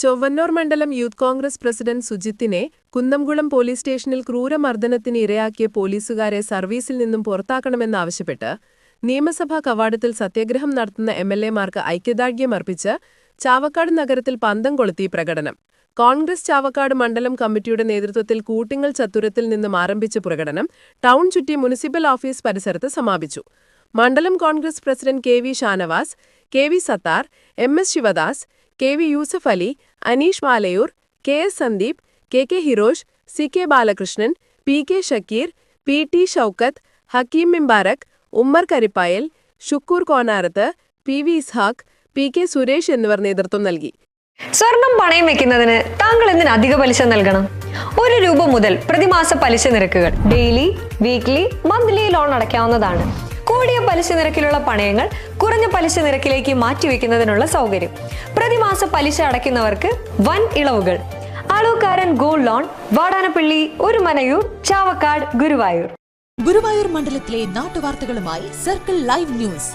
Chowannur മണ്ഡലം youth Congress president സുജിത്തിനെ Kunnamkulam police സ്റ്റേഷനിൽ ക്രൂരമർദ്ദനത്തിന് ഇരയാക്കിയ പോലീസുകാരെ സർവീസിൽ നിന്നും പുറത്താക്കണമെന്നാവശ്യപ്പെട്ട് നിയമസഭാ കവാടത്തിൽ സത്യഗ്രഹം നടത്തുന്ന എം എൽ എമാർക്ക് ഐക്യദാർഢ്യം അർപ്പിച്ച് ചാവക്കാട് നഗരത്തിൽ പന്തം കൊളുത്തി പ്രകടനം. കോൺഗ്രസ് ചാവക്കാട് മണ്ഡലം കമ്മിറ്റിയുടെ നേതൃത്വത്തിൽ കൂട്ടിങ്ങൽ ചത്തുരത്തിൽ നിന്നും ആരംഭിച്ച പ്രകടനം ടൗൺ ചുറ്റി മുനിസിപ്പൽ ഓഫീസ് പരിസരത്ത് സമാപിച്ചു. മണ്ഡലം Congress president K V Shanavas K V Sathar M S Sivadas K V Yusuf Ali Aneesh Malayoor K S Sandeep K K Hirosh C K Balakrishnan P K Shakeer P T Shoukath Hakeem Mimbarak Ummer Karippayal Shukoor Konarath P V Ishaq P K Suresh എന്നിവർ നേതൃത്വം നൽകി. സ്വർണം പണയം വെക്കുന്നതിന് താങ്കൾ എന്തിന് അധിക പലിശ നൽകണം? ഒരു രൂപ മുതൽ പ്രതിമാസ പലിശ നിരക്കുകൾ ഡെയിലി വീക്ക്ലി മന്ത്ലി ലോൺ അടയ്ക്കാവുന്നതാണ്. കൂടിയ പലിശ നിരക്കിലുള്ള പണയങ്ങൾ കുറഞ്ഞ പലിശ നിരക്കിലേക്ക് മാറ്റിവെക്കുന്നതിനുള്ള സൗകര്യം. പ്രതിമാസ പലിശ അടയ്ക്കുന്നവർക്ക് വൻ ഇളവുകൾ. ആളൂക്കാരൻ ഗോൾഡ് ലോൺ വാടാനപ്പള്ളി ഒരു മനയൂർ ചാവക്കാട് ഗുരുവായൂർ. ഗുരുവായൂർ മണ്ഡലത്തിലെ നാട്ടുവാർത്തകളുമായി സർക്കിൾ ലൈവ് ന്യൂസ്.